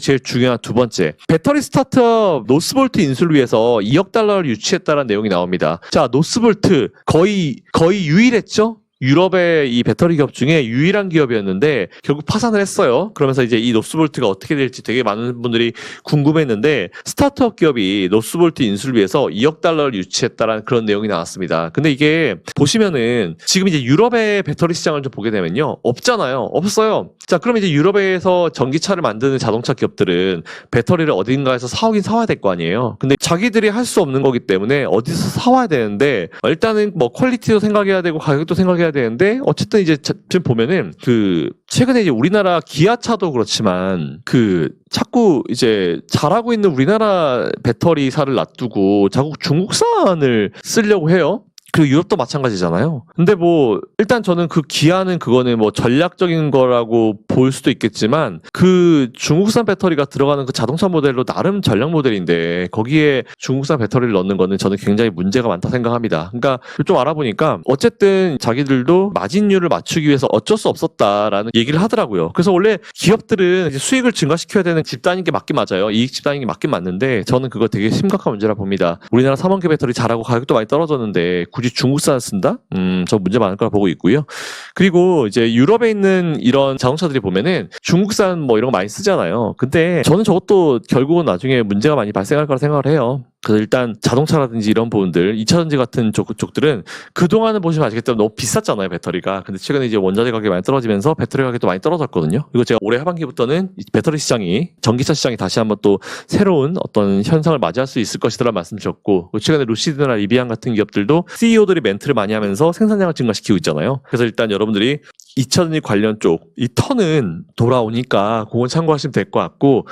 제일 중요한 두 번째 배터리 스타트업 노스볼트 인수를 위해서 2억 달러를 유치했다는 내용이 나옵니다. 자 노스볼트 거의 거의 유일했죠. 유럽의 이 배터리 기업 중에 유일한 기업이었는데 결국 파산을 했어요. 그러면서 이제 이 노스볼트가 어떻게 될지 되게 많은 분들이 궁금했는데 스타트업 기업이 노스볼트 인수를 위해서 2억 달러를 유치했다라는 그런 내용이 나왔습니다. 근데 이게 보시면은 지금 이제 유럽의 배터리 시장을 좀 보게 되면요. 없잖아요. 없어요. 자, 그럼 이제 유럽에서 전기차를 만드는 자동차 기업들은 배터리를 어딘가에서 사오긴 사와야 될 거 아니에요. 근데 자기들이 할 수 없는 거기 때문에 어디서 사와야 되는데 일단은 뭐 퀄리티도 생각해야 되고 가격도 생각해야 되는데 어쨌든 이제 자- 지금 보면은 그 최근에 이제 우리나라 기아차도 그렇지만 그 자꾸 이제 잘하고 있는 우리나라 배터리사를 놔두고 자꾸 중국산을 쓰려고 해요. 그 유럽도 마찬가지잖아요. 근데 뭐 일단 저는 그 기아는 그거는 뭐 전략적인 거라고 볼 수도 있겠지만 그 중국산 배터리가 들어가는 그 자동차 모델로 나름 전략 모델인데 거기에 중국산 배터리를 넣는 거는 저는 굉장히 문제가 많다 생각합니다. 그러니까 좀 알아보니까 어쨌든 자기들도 마진율을 맞추기 위해서 어쩔 수 없었다라는 얘기를 하더라고요. 그래서 원래 기업들은 수익을 증가시켜야 되는 집단인 게 맞긴 맞아요. 이익 집단인 게 맞긴 맞는데 저는 그거 되게 심각한 문제라 봅니다. 우리나라 3원기 배터리 잘하고 가격도 많이 떨어졌는데 굳이 중국산 쓴다? 음, 저 문제 많을 거라 보고 있고요. 그리고 이제 유럽에 있는 이런 자동차들이 보면은 중국산 뭐 이런 거 많이 쓰잖아요. 근데 저는 저것도 결국은 나중에 문제가 많이 발생할 거라 생각을 해요. 그래서 일단 자동차라든지 이런 부분들, 2차전지 같은 쪽, 쪽들은 그동안은 보시면 아시겠지만 너무 비쌌잖아요, 배터리가. 근데 최근에 이제 원자재 가격이 많이 떨어지면서 배터리 가격도 많이 떨어졌거든요. 그리고 제가 올해 하반기부터는 이 배터리 시장이, 전기차 시장이 다시 한번 또 새로운 어떤 현상을 맞이할 수 있을 것이라는 말씀 주셨고, 그리고 최근에 루시드나 리비안 같은 기업들도 CEO들이 멘트를 많이 하면서 생산량을 증가시키고 있잖아요. 그래서 일단 여러분들이 2차전지 관련 쪽, 이 턴은 돌아오니까 그건 참고하시면 될 것 같고,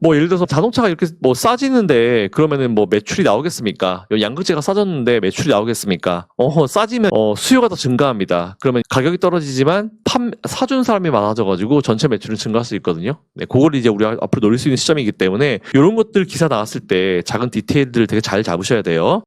뭐 예를 들어서 자동차가 이렇게 뭐 싸지는데 그러면은 뭐 매출이 나오겠습니까? 양극재가 싸졌는데 매출이 나오겠습니까? 어 싸지면 어 수요가 더 증가합니다. 그러면 가격이 떨어지지만 판 사준 사람이 많아져가지고 전체 매출은 증가할 수 있거든요. 네, 그걸 이제 우리가 앞으로 노릴 수 있는 시점이기 때문에 이런 것들 기사 나왔을 때 작은 디테일들을 되게 잘 잡으셔야 돼요.